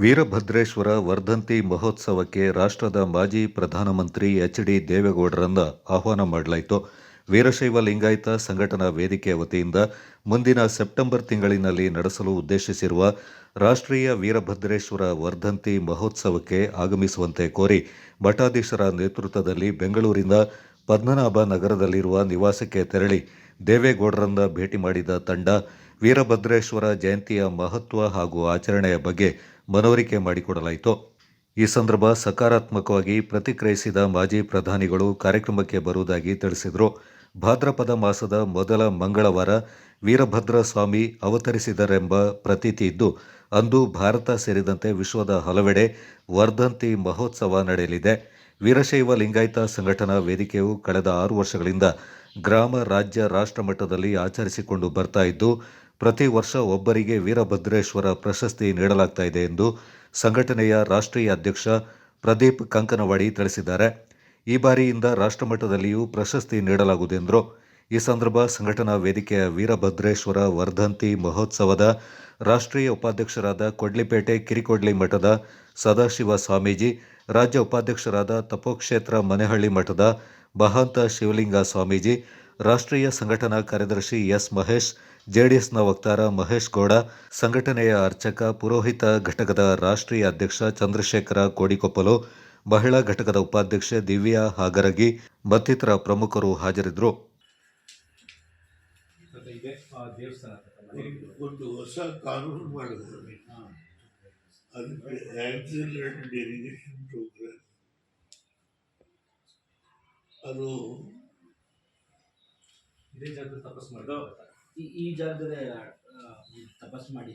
ವೀರಭದ್ರೇಶ್ವರ ವರ್ಧಂತಿ ಮಹೋತ್ಸವಕ್ಕೆ ರಾಷ್ಟ್ರದ ಮಾಜಿ ಪ್ರಧಾನಮಂತ್ರಿ ಎಚ್ ಡಿ ದೇವೇಗೌಡರನ್ನ ಆಹ್ವಾನ ಮಾಡಲಾಯಿತು. ವೀರಶೈವ ಲಿಂಗಾಯತ ಸಂಘಟನಾ ವೇದಿಕೆ ವತಿಯಿಂದ ಮುಂದಿನ ಸೆಪ್ಟೆಂಬರ್ ತಿಂಗಳಿನಲ್ಲಿ ನಡೆಸಲು ಉದ್ದೇಶಿಸಿರುವ ರಾಷ್ಟ್ರೀಯ ವೀರಭದ್ರೇಶ್ವರ ವರ್ಧಂತಿ ಮಹೋತ್ಸವಕ್ಕೆ ಆಗಮಿಸುವಂತೆ ಕೋರಿ ಮಠಾಧೀಶರ ನೇತೃತ್ವದಲ್ಲಿ ಬೆಂಗಳೂರಿನ ಪದ್ಮನಾಭ ನಗರದಲ್ಲಿರುವ ನಿವಾಸಕ್ಕೆ ತೆರಳಿ ದೇವೇಗೌಡರನ್ನ ಭೇಟಿ ಮಾಡಿದ ತಂಡ ವೀರಭದ್ರೇಶ್ವರ ಜಯಂತಿಯ ಮಹತ್ವ ಹಾಗೂ ಆಚರಣೆಯ ಬಗ್ಗೆ ಮನವರಿಕೆ ಮಾಡಿಕೊಡಲಾಯಿತು. ಈ ಸಂದರ್ಭ ಸಕಾರಾತ್ಮಕವಾಗಿ ಪ್ರತಿಕ್ರಿಯಿಸಿದ ಮಾಜಿ ಪ್ರಧಾನಿಗಳು ಕಾರ್ಯಕ್ರಮಕ್ಕೆ ಬರುವುದಾಗಿ ತಿಳಿಸಿದರು. ಭಾದ್ರಪದ ಮಾಸದ ಮೊದಲ ಮಂಗಳವಾರ ವೀರಭದ್ರ ಸ್ವಾಮಿ ಅವತರಿಸಿದರೆಂಬ ಪ್ರತೀತಿ ಇದ್ದು, ಅಂದು ಭಾರತ ಸೇರಿದಂತೆ ವಿಶ್ವದ ಹಲವೆಡೆ ವರ್ಧಂತಿ ಮಹೋತ್ಸವ ನಡೆಯಲಿದೆ. ವೀರಶೈವ ಲಿಂಗಾಯತ ಸಂಘಟನಾ ವೇದಿಕೆಯು ಕಳೆದ ಆರು ವರ್ಷಗಳಿಂದ ಗ್ರಾಮ, ರಾಜ್ಯ ರಾಷ್ಟ್ರ ಮಟ್ಟದಲ್ಲಿ ಆಚರಿಸಿಕೊಂಡು ಬರ್ತಾ ಇದ್ದು ಪ್ರತಿ ವರ್ಷ ಒಬ್ಬರಿಗೆ ವೀರಭದ್ರೇಶ್ವರ ಪ್ರಶಸ್ತಿ ನೀಡಲಾಗ್ತಾ ಇದೆ ಎಂದು ಸಂಘಟನೆಯ ರಾಷ್ಟ್ರೀಯ ಅಧ್ಯಕ್ಷ ಪ್ರದೀಪ್ ಕಂಕನವಾಡಿ ತಿಳಿಸಿದ್ದಾರೆ. ಈ ಬಾರಿಯಿಂದ ರಾಷ್ಟ್ರಮಟ್ಟದಲ್ಲಿಯೂ ಪ್ರಶಸ್ತಿ ನೀಡಲಾಗುವುದು ಎಂದರು. ಈ ಸಂದರ್ಭ ಸಂಘಟನಾ ವೇದಿಕೆಯ ವೀರಭದ್ರೇಶ್ವರ ವರ್ಧಂತಿ ಮಹೋತ್ಸವದ ರಾಷ್ಟ್ರೀಯ ಉಪಾಧ್ಯಕ್ಷರಾದ ಕೊಡ್ಲಿಪೇಟೆ ಕಿರಿಕೊಡ್ಲಿ ಮಠದ ಸದಾಶಿವ ಸ್ವಾಮೀಜಿ, ರಾಜ್ಯ ಉಪಾಧ್ಯಕ್ಷರಾದ ತಪೋಕ್ಷೇತ್ರ ಮನೆಹಳ್ಳಿ ಮಠದ ಮಹಾಂತ ಶಿವಲಿಂಗ ಸ್ವಾಮೀಜಿ, ರಾಷ್ಟ್ರೀಯ ಸಂಘಟನಾ ಕಾರ್ಯದರ್ಶಿ ಎಸ್ ಮಹೇಶ್ ಜೆಡಿಎಸ್ನ ವಕ್ತಾರ ಮಹೇಶ್ ಗೌಡ ಸಂಘಟನೆಯ ಅರ್ಚಕ ಪುರೋಹಿತ ಘಟಕದ ರಾಷ್ಟ್ರೀಯ ಅಧ್ಯಕ್ಷ ಚಂದ್ರಶೇಖರ ಕೋಡಿಕೊಪ್ಪಲು ಮಹಿಳಾ ಘಟಕದ ಉಪಾಧ್ಯಕ್ಷೆ ದಿವ್ಯಾ ಹಾಗರಗಿ ಮತ್ತಿತರ ಪ್ರಮುಖರು ಹಾಜರಿದ್ದರು. ಇದೆ ಆ ದೇವಸ್ಥಾನ ಒಂದು ಹೊಸ ಕಾನೂನು ಮಾಡಿದ್ದಾರೆ. ಅದಕ್ಕೆ ಆಕ್ಸಿಲರೇಟೆಡ್ ಇರಿಗೇಷನ್ ಪ್ರೋಗ್ರಾಮ್ ಅದು ಇದೇ ಜಾಗದಲ್ಲಿ ತಪಸ್ ಮಾಡಿದ ಈ ಈ ಜಾಗದಲ್ಲಿ ತಪಸ್ಸು ಮಾಡಿ.